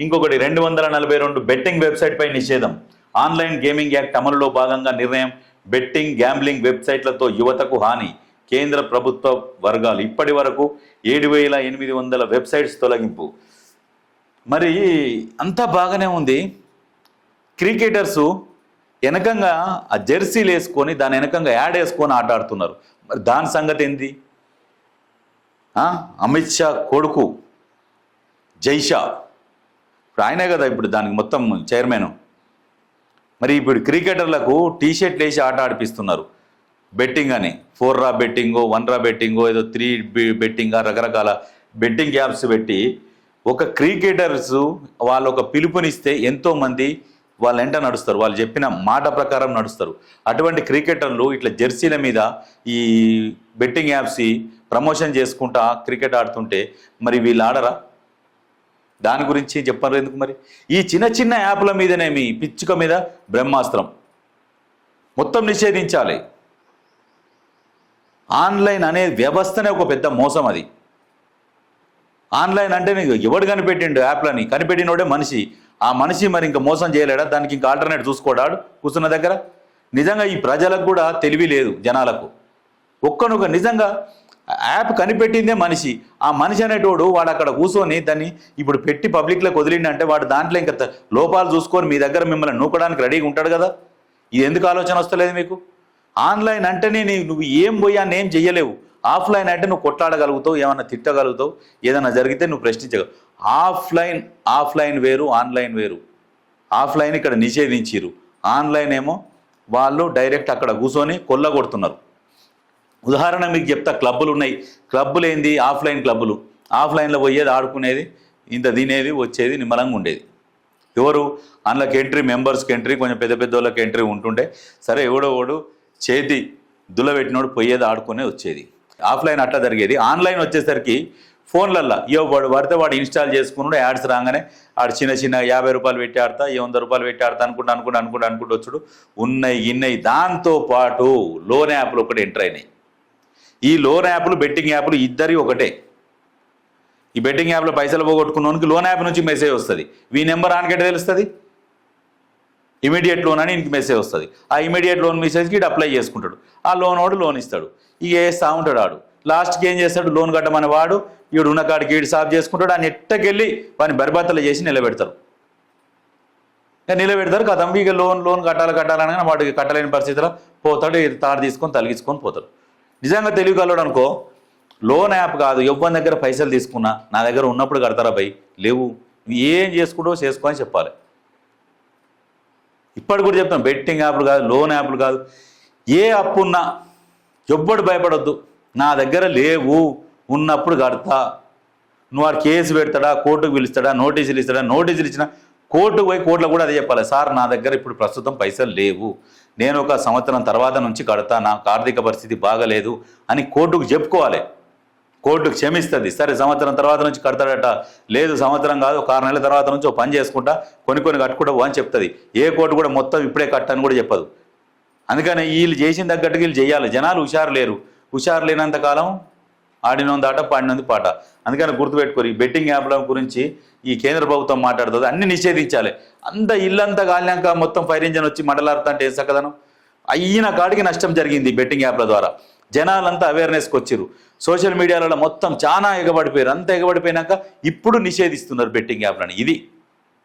ఇంకొకటి రెండు వందల నలభై రెండు బెట్టింగ్ వెబ్సైట్ పై నిషేధం. ఆన్లైన్ గేమింగ్ యాక్ట్ అమలులో భాగంగా నిర్ణయం బెట్టింగ్ గ్యాంబ్లింగ్ వెబ్సైట్లతో యువతకు హాని. కేంద్ర ప్రభుత్వ వర్గాలు ఇప్పటి వరకు ఏడు వేల ఎనిమిది వందల వెబ్సైట్స్ తొలగింపు. మరి అంతా బాగానే ఉంది. క్రికెటర్సు వెనకంగా ఆ జెర్సీలు వేసుకొని దాని వెనకంగా యాడ్ వేసుకొని ఆట ఆడుతున్నారు. మరి దాని సంగతి ఏంది? అమిత్ షా కొడుకు జైషా. ఇప్పుడు ఆయనే కదా ఇప్పుడు దానికి మొత్తం చైర్మన్ మరి ఇప్పుడు క్రికెటర్లకు టీ షర్ట్లు వేసి ఆట ఆడిపిస్తున్నారు. బెట్టింగ్ అని. ఫోర్ రా బెట్టింగో వన్ రా బెట్టింగో ఏదో త్రీ బెట్టింగ్ రకరకాల బెట్టింగ్ యాప్స్ పెట్టి ఒక క్రికెటర్స్ వాళ్ళు ఒక పిలుపునిస్తే ఎంతోమంది వాళ్ళ వెంట నడుస్తారు. వాళ్ళు చెప్పిన మాట ప్రకారం నడుస్తారు. అటువంటి క్రికెటర్లు ఇట్లా జెర్సీల మీద ఈ బెట్టింగ్ యాప్స్ ప్రమోషన్ చేసుకుంటా క్రికెట్ ఆడుతుంటే మరి వీళ్ళు ఆడరా? దాని గురించి చెప్పారు ఎందుకు మరి? ఈ చిన్న చిన్న యాప్ల మీదనే మీ పిచ్చుక మీద బ్రహ్మాస్త్రం. మొత్తం నిషేధించాలి. ఆన్లైన్ అనే వ్యవస్థనే ఒక పెద్ద మోసం అది. ఆన్లైన్ అంటే నీకు ఎవడు కనిపెట్టిండు యాప్లని? కనిపెట్టినోడే మనిషి. ఆ మనిషి మరి ఇంకా మోసం చేయలేడా? దానికి ఇంకా ఆల్టర్నేట్ చూసుకోడాడు కూర్చున్న దగ్గర? నిజంగా ఈ ప్రజలకు కూడా తెలివి లేదు జనాలకు. ఒక్కనొక నిజంగా యాప్ కనిపెట్టిందే మనిషి. ఆ మనిషి అనేటోడు వాడు అక్కడ కూర్చొని దాన్ని ఇప్పుడు పెట్టి పబ్లిక్లోకి వదిలిండంటే వాడు దాంట్లో ఇంకా లోపాలు చూసుకొని మీ దగ్గర మిమ్మల్ని నూకడానికి రెడీగా ఉంటాడు కదా? ఇది ఎందుకు ఆలోచన వస్తలేదు మీకు? ఆన్లైన్ అంటేనే నీ నువ్వు ఏం పోయా ఏం చెయ్యలేవు. ఆఫ్లైన్ అంటే నువ్వు కొట్లాడగలుగుతావు ఏమైనా తిట్టగలుగుతావు ఏదైనా జరిగితే నువ్వు ప్రశ్నించగలవు ఆఫ్లైన్ ఆఫ్లైన్ వేరు ఆన్లైన్ వేరు. ఆఫ్లైన్ ఇక్కడ నిషేధించారు ఆన్లైన్ ఏమో వాళ్ళు డైరెక్ట్ అక్కడ కూర్చొని కొల్లగొడుతున్నారు. ఉదాహరణ మీకు చెప్తా క్లబ్బులు ఉన్నాయి. క్లబ్బులు ఏంది? ఆఫ్లైన్ క్లబ్బులు. ఆఫ్లైన్లో పోయేది ఆడుకునేది ఇంత తినేది వచ్చేది నిమ్మలంగా ఉండేది. ఎవరు? అందులోకి ఎంట్రీ మెంబర్స్కి ఎంట్రీ కొంచెం పెద్ద పెద్ద వాళ్ళకి ఎంట్రీ ఉంటుండే. సరే ఎవడో ఓడు చేతి దుల్లబెట్టినోడు పోయేది ఆడుకునే వచ్చేది. ఆఫ్లైన్ అట్లా జరిగేది. ఆన్లైన్ వచ్చేసరికి ఫోన్లల్లో ఇయో వాడు పడితే వాడు ఇన్స్టాల్ చేసుకున్నాడు యాడ్స్ రాగానే ఆడు చిన్న చిన్న యాభై రూపాయలు పెట్టి ఆడతా ఈ వంద రూపాయలు పెట్టి ఆడతా అనుకుంటా అనుకుంటా అనుకుంటా అనుకుంటూ వచ్చుడు. ఉన్నాయి ఇన్నయి దాంతో పాటు లోన్ యాప్లు ఒకటి ఎంటర్ అయినాయి. ఈ లోన్ యాప్లు బెట్టింగ్ యాప్లు ఇద్దరి ఒకటే. ఈ బెట్టింగ్ యాప్లో పైసలు పోగొట్టుకున్నోనికి లోన్ యాప్ నుంచి మెసేజ్ వస్తుంది. వీ నెంబర్ ఆనకెట్ తెలుస్తుంది? ఇమీడియట్ లోన్ అని ఇంక మెసేజ్ వస్తుంది. ఆ ఇమీడియట్ లోన్ మెసేజ్కి ఇటు అప్లై చేసుకుంటాడు. ఆ లోన్ వాడు లోన్ ఇస్తాడు. ఇక వేస్తూ ఉంటాడు ఆడు. లాస్ట్కి ఏం చేస్తాడు? లోన్ కట్టమని వాడు ఈడు ఉన్న కాడికి ఈడు సాఫ్ చేసుకుంటాడు. ఆ నెట్టకెళ్ళి వాడిని బరిబత్తలు చేసి నిలబెడతారు. ఇంకా నిలబెడతారు. కదా ఇక లోన్ లోన్ కట్టాలి కట్టాలని వాడికి కట్టలేని పరిస్థితిలో పోతాడు. తాడు తీసుకొని తలిగించుకొని పోతాడు. నిజంగా తెలివి అనుకో. లోన్ యాప్ కాదు ఎవ్వరి దగ్గర పైసలు తీసుకున్నా నా దగ్గర ఉన్నప్పుడు కడతారా భయ్? లేవు. ఏం చేసుకుంటో చేసుకో అని చెప్పాలి. ఇప్పటి కూడా చెప్తాం బెట్టింగ్ యాప్లు కాదు లోన్ యాప్లు కాదు. ఏ అప్పు ఉన్నా ఎవ్వడు భయపడొద్దు. నా దగ్గర లేవు. ఉన్నప్పుడు కడతా. నువ్వు వాడు కేసు పెడతాడా కోర్టుకు పిలుస్తాడా నోటీసులు ఇస్తాడా నోటీసులు ఇచ్చినా కోర్టుకు పోయి కోర్టులో కూడా అదే చెప్పాలి. సార్ నా దగ్గర ఇప్పుడు ప్రస్తుతం పైసలు లేవు. నేను ఒక సంవత్సరం తర్వాత నుంచి కడతా నాకు ఆర్థిక పరిస్థితి బాగలేదు అని కోర్టుకు చెప్పుకోవాలి. కోర్టు క్షమిస్తుంది. సరే సంవత్సరం తర్వాత నుంచి కడతాడట. లేదు సంవత్సరం కాదు ఒక ఆరు నెలల తర్వాత నుంచి పని చేసుకుంటా కొన్ని కొన్ని కట్టుకుంటా అని చెప్తుంది. ఏ కోర్టు కూడా మొత్తం ఇప్పుడే కట్టని కూడా చెప్పదు. అందుకని వీళ్ళు చేసిన తగ్గట్టుగా వీళ్ళు చేయాలి. జనాలు హుషారు లేరు. హుషారు లేనంత కాలం ఆడినోంది ఆట పాడినోంది పాట. అందుకని గుర్తుపెట్టుకోరు ఈ బెట్టింగ్ యాప్ల గురించి ఈ కేంద్ర ప్రభుత్వం మాట్లాడుతుంది అన్ని నిషేధించాలి. అంత ఇల్లంతా కాలినాక మొత్తం ఫైర్ ఇంజన్ వచ్చి మండలాడుతా అంటే ఏం సకదనం అయిన కాడికి నష్టం జరిగింది బెట్టింగ్ యాప్ల ద్వారా. జనాలంతా అవేర్నెస్కి వచ్చారు సోషల్ మీడియాలలో మొత్తం చాలా ఎగబడిపోయారు. అంత ఎగబడిపోయినాక ఇప్పుడు నిషేధిస్తున్నారు బెట్టింగ్ యాప్లని. ఇది